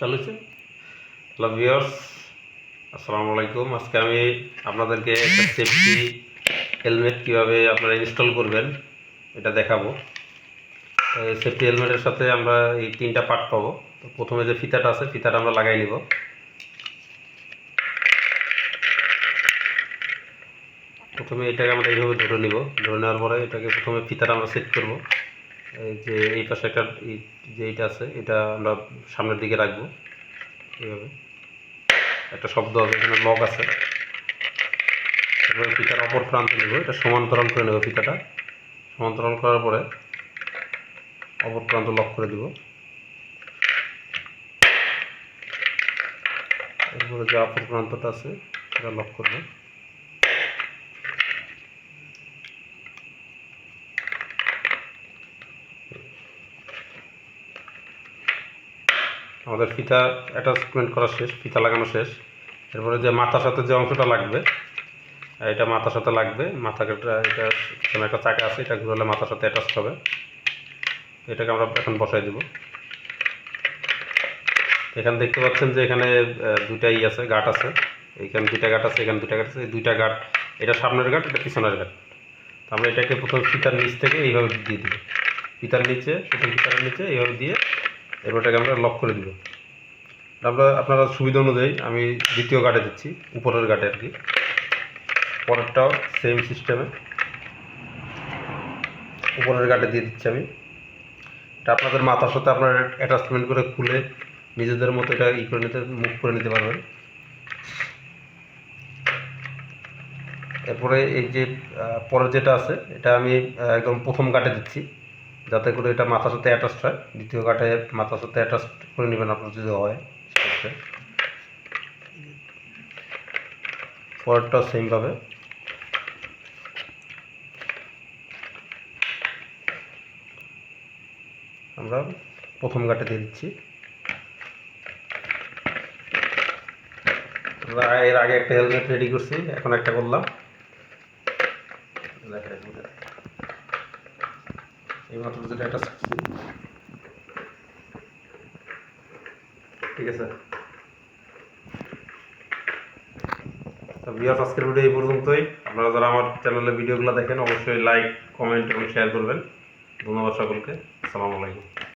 চালুছে hello viewers আসসালামু আলাইকুম। আজকে আমি আপনাদেরকে একটা সেফটি হেলমেট কীভাবে আপনারা ইনস্টল করবেন, এটা দেখাবো। সেফটি হেলমেটের সাথে আমরা এই তিনটা পার্ট পাবো। তো প্রথমে যে ফিতাটা আছে, ফিতাটা আমরা লাগাই নিব। প্রথমে এটাকে আমরা এইভাবে ধরে নিব। ধরে নেওয়ার পরে এটাকে প্রথমে ফিতাটা আমরা সেট করব। যে এই পাশে একটা যে এইটা আছে, এটা আমরা সামনের দিকে রাখব। এইভাবে। একটা শব্দ হবে এখানে লক আছে। এবার ফিতার অপর প্রান্তে নেব, এটা সমান্তরাল করে নেব ফিতাটা। সমান্তরাল করার পরে অপর প্রান্ত লক করে দিব। এরপরে যে অপর প্রান্তটা আছে, সেটা লক করব। আমাদের ফিতা অ্যাটাচমেন্ট করা শেষ, ফিতা লাগানো শেষ। এরপরে যে মাথার সাথে যে অংশটা লাগবে, এটা মাথার সাথে লাগবে। মাথা এটা এখানে একটা চাকা আছে, এটা ঘুরলে মাথার সাথে অ্যাটাচ হবে। এটাকে আমরা এখন বসাই দিব। এখানে দেখতে পাচ্ছেন যে এখানে দুইটা ই আছে, গাট আছে। এইখানে দুইটা গাট আছে, এখানে দুইটা গাট আছে। এই দুইটা গাট, এটা সামনের গাট, এটা পিছনের গাট। তো আমরা এটাকে প্রথম ফিতার নিচ থেকে এইভাবে দিয়ে দিব। ফিতার নিচে, প্রথম ফিতারের নিচে এইভাবে দিয়ে এরপর এটাকে আমরা লক করে দিব। আমরা, আপনারা সুবিধা অনুযায়ী আমি দ্বিতীয় গাটে দিচ্ছি, উপরের গাটে আর কি। পরেরটাও সেম সিস্টেমে উপরের গাটে দিয়ে দিচ্ছি আমি। এটা আপনাদের মাথার সাথে আপনার অ্যাটাচমেন্ট করে খুলে নিজেদের মতো এটা ই করে নিতে মুখ করে নিতে পারবেন। এরপরে এই যে পরের যেটা আছে, এটা আমি একদম প্রথম গাটে দিচ্ছি। যাতে করে এটা মাথার সাথে অ্যাটাচ হয়। দ্বিতীয় গাটে মাথার সাথে অ্যাটাচ করে নেবেন আপনার যদি হয় পরেরটাও সেমভাবে আমরা প্রথম গাটে দিয়ে দিচ্ছি। আমরা এর আগে একটা হেলমেট রেডি করছি, এখন একটা করলাম। দেখা যাক। এই মাত্র যেটা অ্যাটাচ করছি। ঠিক আছে? তো বিয়াস আজকের ভিডিও এই পর্যন্তই। আপনারা যারা আমার চ্যানেলে ভিডিওগুলো দেখেন, অবশ্যই লাইক কমেন্ট এবং শেয়ার করবেন। ধন্যবাদ সকলকে। আসসালামু আলাইকুম।